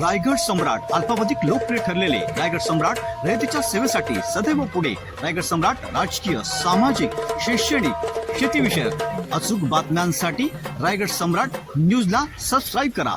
रायगड सम्राट अल्पावधिक लोकप्रिय ठरलेले रायगड सम्राट रयतेच्या सेवेसाठी सदैव पुढे. रायगड सम्राट राजकीय सामाजिक शैक्षणिक शेतीविषयक अचूक बातम्यांसाठी रायगड सम्राट न्यूजला सबस्क्राईब करा.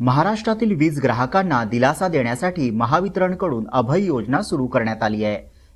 महाराष्ट्रातील वीज ग्राहकांना दिलासा देण्यासाठी महावितरणकडून अभय योजना सुरू करण्यात आली आहे.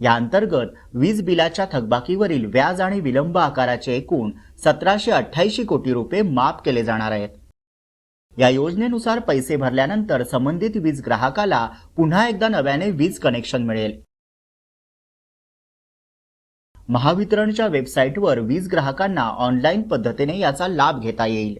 या अंतर्गत वीज बिलाच्या थकबाकीवरील व्याज आणि विलंब आकाराचे एकूण सतराशे अठ्ठ्याऐंशी कोटी रुपये माफ केले जाणार आहेत. या योजनेनुसार पैसे भरल्यानंतर संबंधित वीज ग्राहकाला पुन्हा एकदा नव्याने वीज कनेक्शन मिळेल. महावितरणच्या वेबसाईटवर वीज ग्राहकांना ऑनलाईन पद्धतीने याचा लाभ घेता येईल.